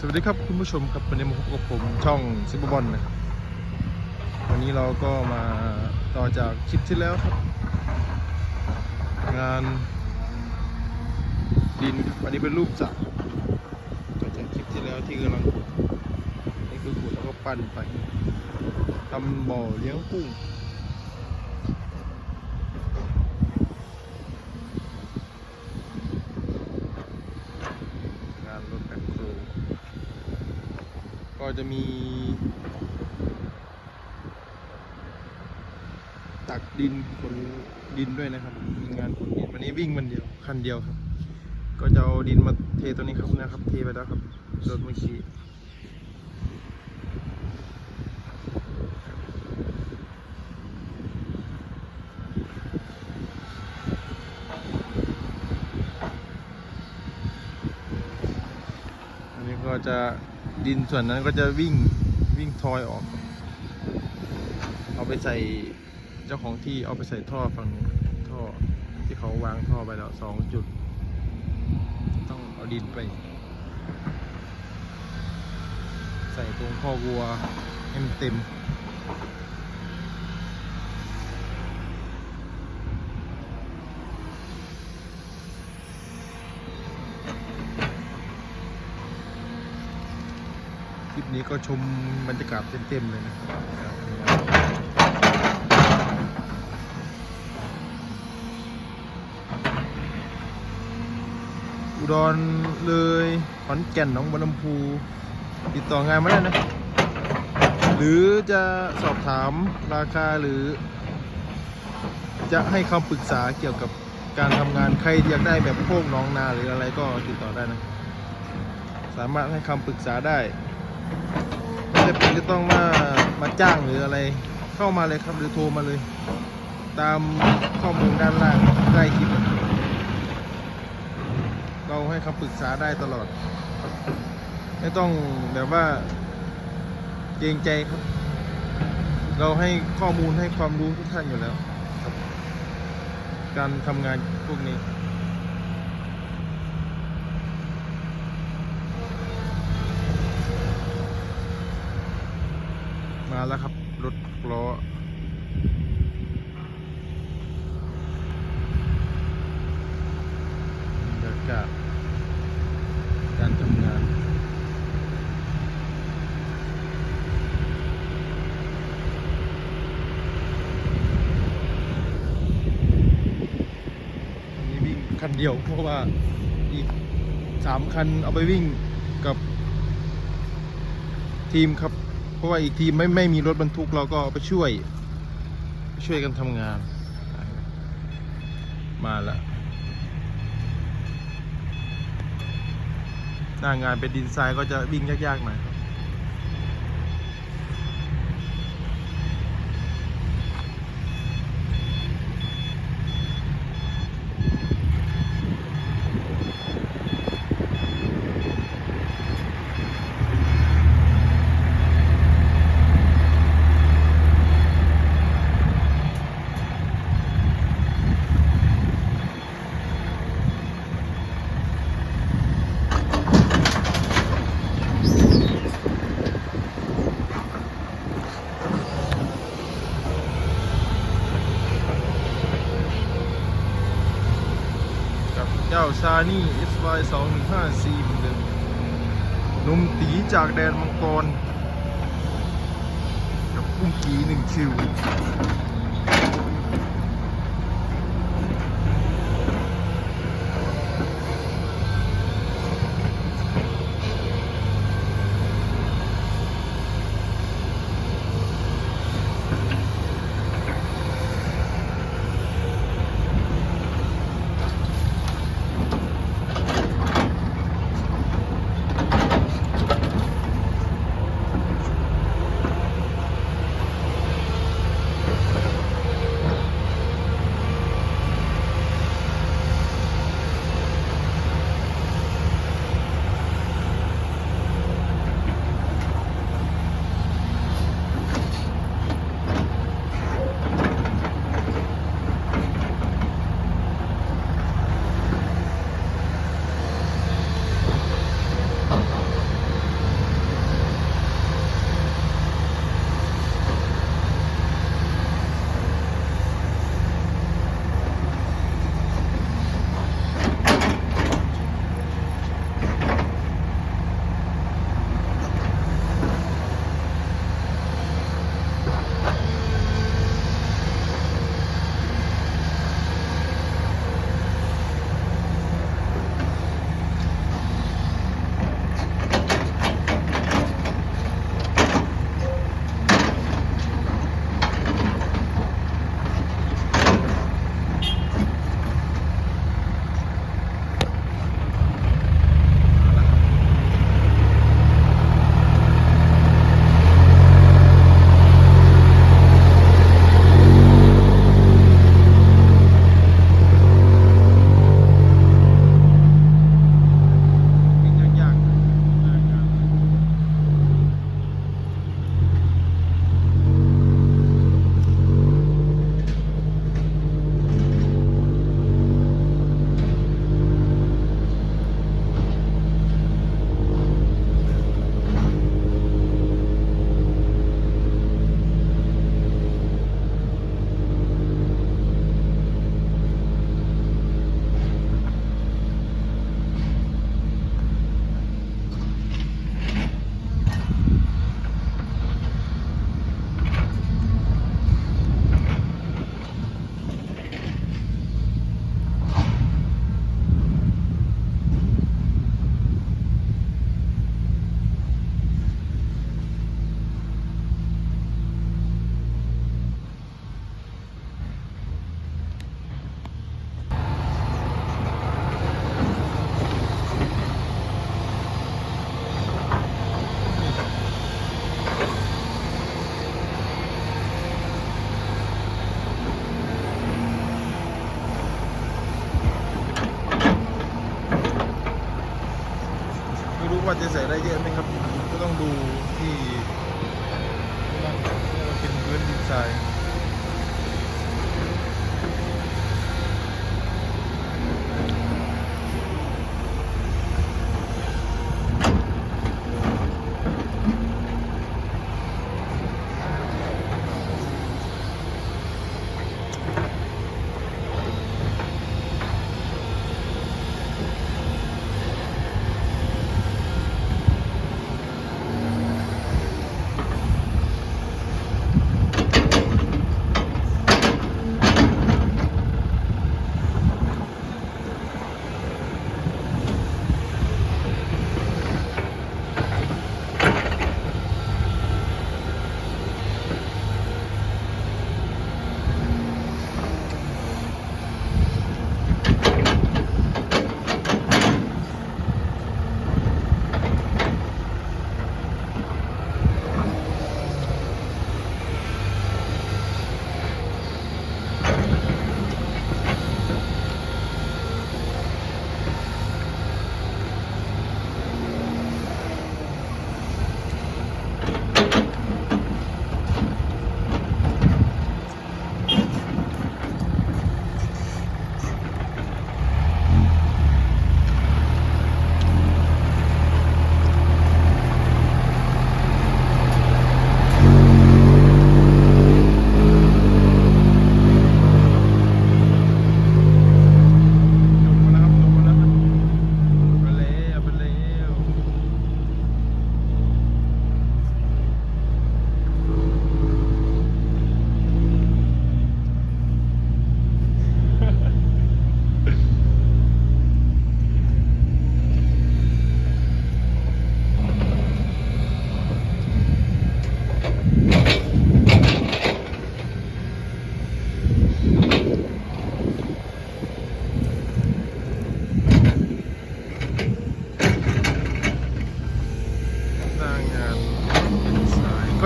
สวัสดีครับคุณผู้ชมครับวันนี้มาพบกับผมช่องซิบบอลนะครับวันนี้เราก็มาต่อจากคลิปที่แล้วครับ งานดินครับอันนี้เป็นรูปจากต่อจากคลิปที่แล้วที่กำลังขุดนี่คือขุดแล้วก็ปั้นไปทำบ่อเลี้ยงกุ้งานรถแบคโฮก็ จะมี ตักดินขนดินด้วยนะครับมีงานขนดินวันนี้วิ่งวันเดียวคันเดียวครับ ก็จะเอาดินมาเทตัวนี้ครับนะครับ เทไปแล้วครับรถเมื่อกี้อันนี้ก็จะ ดินส่วนนั้นก็จะวิ่งวิ่งทอยออก เอาไปใส่เจ้าของที่เอาไปใส่ท่อฝั่งนี้ท่อที่เขาวางท่อไปแล้วสองจุด ต้องเอาดินไป ใส่ตรงข้อวัวให้มันเต็ม นี้ก็ชมบรรยากาศเต็มๆเลยนะครับอุดรเลยขอนแก่นหนองบัวลำพูติดต่องานมาได้นะ หรือจะสอบถามราคาหรือ จะให้คำปรึกษาเกี่ยวกับการทำงานใครอยากได้แบบโคกน้องนาหรืออะไรก็ติดต่อได้นะ สามารถให้คำปรึกษาได้ จำเป็นจะต้องมามาจ้างหรืออะไรเข้ามาเลยครับหรือโทรมาเลย ตามข้อมูลด้านล่างใต้คลิปเราให้คำปรึกษาได้ตลอด ไม่ต้องแบบว่าเกรงใจครับ เราให้ข้อมูลให้ความรู้ทุกท่านอยู่แล้วครับ การทำงานพวกนี้ มาแล้วครับ รถล้อบรรยากการทำงานนนี้วิ่งคันเดียวเพราะว่าอีกสามคันเอาไปวิ่งกับทีมครับ เพราะว่าอีกทีไม่ไม่มีรถบรรทุกเราก็ไปช่วย ช่วยกันทำงาน มาละหน้างานเป็นดินทรายก็จะวิ่งยากๆหน่อย ชานี่ SY 2 1 5 4เหมือนเดิมหนุ่มตีจากแดนมังกร กับกุ้งกีหนึ่งคิว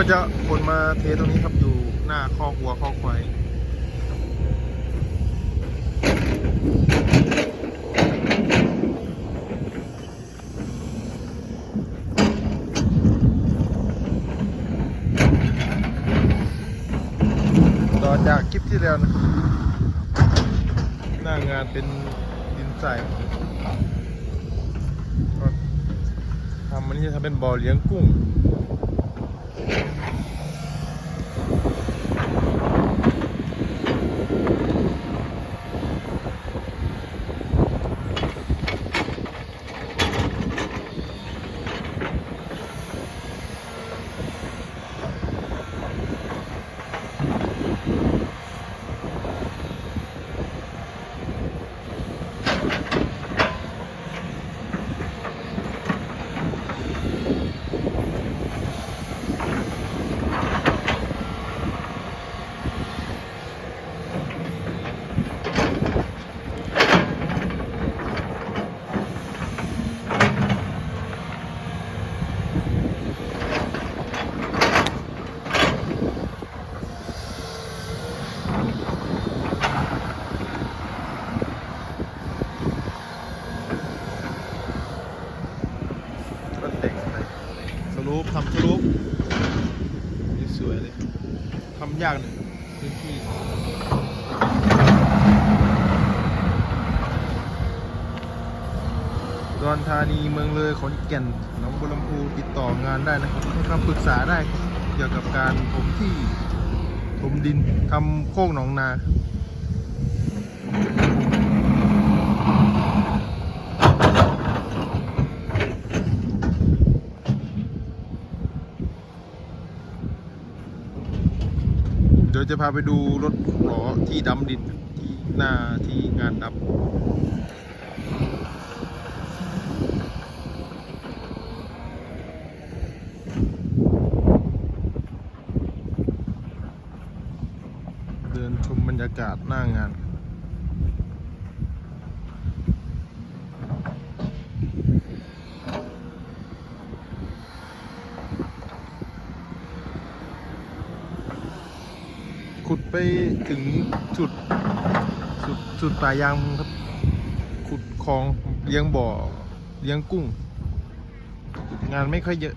ก็จะคนมาเทตรงนี้ครับอยู่หน้าคอกวัวคอควายต่อจากคลิปที่แล้วนะหน้างานเป็นดินทรายก็ทำมันนี้จะทำเป็นบ่อเลี้ยงกุ้ง ก็แต่งไปสรุปทำสรุปนี่สวยเลยทำ ยากหนึ่งพื้นที่ดอนธานีเมืองเลยขอนแก่นหนองบัวลำพูติดต่องานได้นะครับให้คำปรึกษาได้เกี่ยวกับการถมที่ถมดินทำโคกหนองนาครับ เดี๋ ยวจะพาไปดูรถหลอที่ดำดินที่หน้าที่งานดำเดินชมบรรยากาศหน้างาน ขุดไปถึงจุดจุดจุดปลายยางครับ ขุดคลองเลี้ยงบ่อเลี้ยงกุ้ง งานไม่ค่อยเยอะ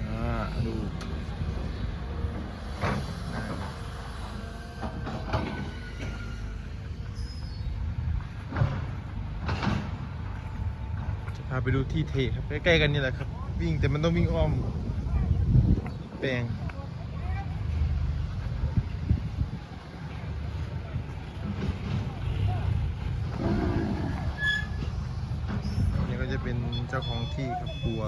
อ่า ดูจะพาไป ดูที่เทครับใกล้ๆกันนี่แหละครับ วิ่งแต่มันต้องวิ่งอ้อม แปลงนี่ก็จะเป็นเจ้าของที่ครับบัว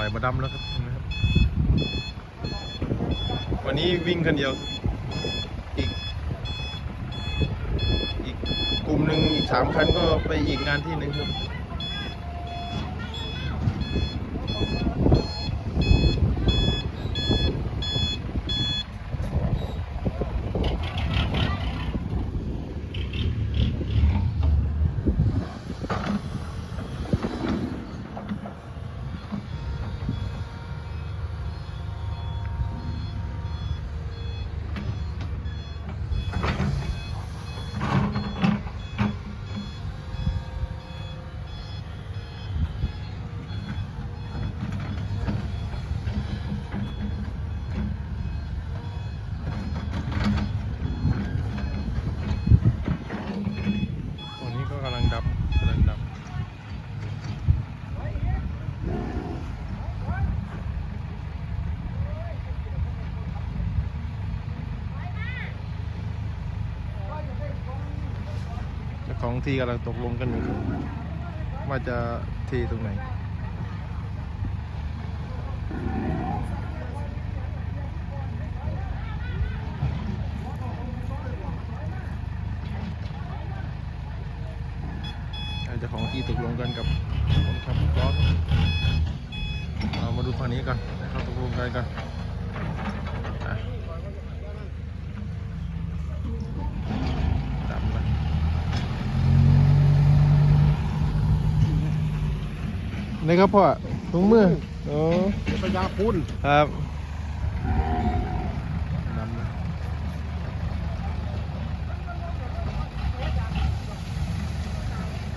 อยมาดำแล้วครับเห็นไหมครับ วันนี้วิ่งคนเดียว อีก อีกกลุ่มหนึ่งอีกสามคันก็ไปอีกงานที่หนึ่งครับ ตอนนี้ก็กำลังดับกำลังดับ เจ้าของที่กำลังตกลงกันอยู่ว่าจะเทตรงไหนเจ้าของที่ตกลงกันกับคนขับรถเรามาดูฝั่งนี้กันนะครับตกลงกันกันอะดำนะ นี่ครับพ่อถุงมือโอ้พยาพุ่นครับดำนะ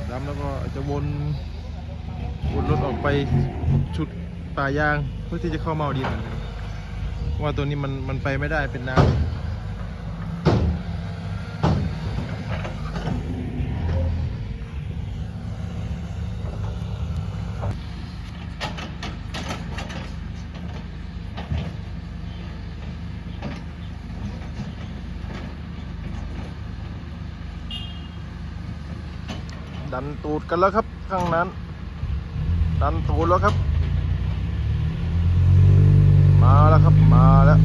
ดำแล้วก็จะวนวนรถออกไปชุดป่ายาง เพื่อที่จะเข้าเมาดีนเพราะว่าตัวนี้มันมันไปไม่ได้เป็นน้ำ ตูดกันแล้วครับ ข้างนั้น ดันตูดแล้วครับ มาแล้วครับมาแล้ว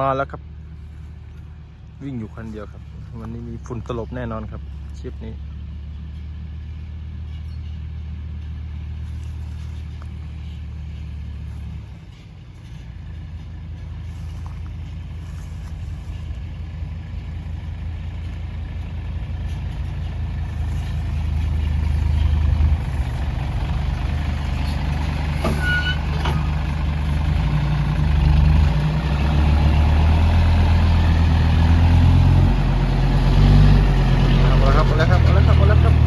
มาแล้วครับ วิ่งอยู่ คันเดียวครับ วันนี้มีฝุ่นตลบแน่นอนครับคลิปนี้ เอาละครับเอาละครับเอาละ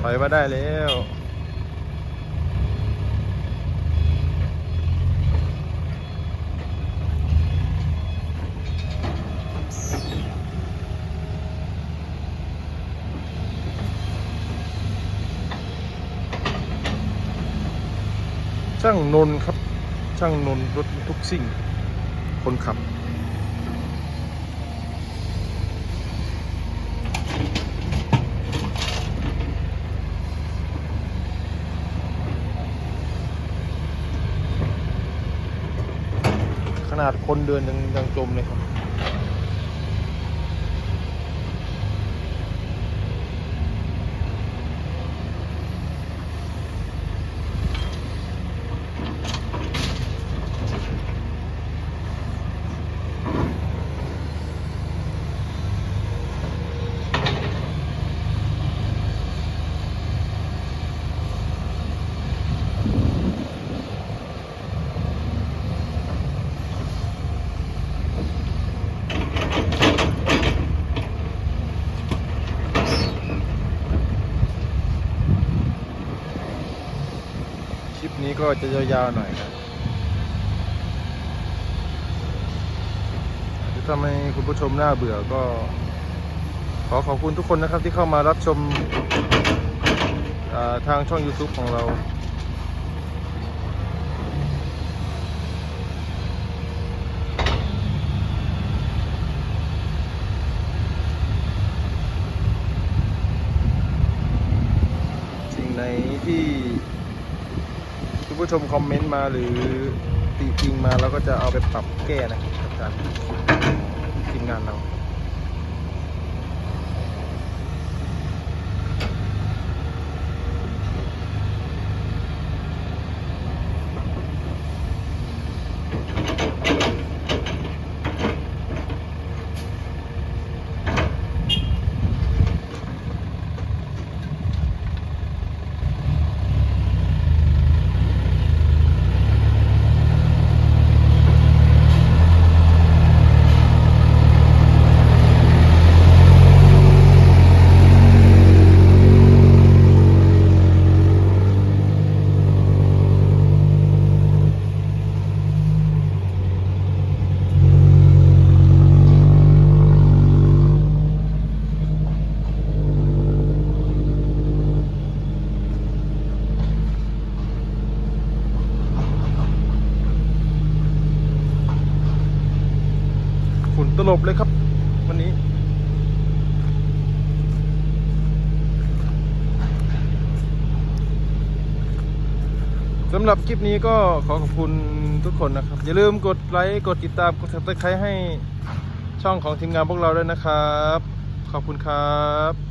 ถอยมาได้แล้วช่างนนครับ ช่างนนรถทุกสิ่ง คนขับ ขนาดคนเดินยังยังจมเลยครับ ลิปนี้ก็จะยาวๆหน่อยนะหรือทำให้คุณผู้ชมน่าเบื่อก็ ขอขอบคุณทุกคนนะครับที่เข้ามารับชมทางช่อง YouTube ของเรา สิ่งไหนที่ คุณ ผู้ชมคอมเมนต์มาหรือติจริงมาเราก็จะเอาไปปรับแก้นะครับกับกทีมงานเรา คลิปนี้ก็ขอขอบคุณทุกคนนะครับ อย่าลืมกดไลค์กดติดตามกดติดตามให้ช่องของทีมงานพวกเราด้วยนะครับ ขอบคุณครับ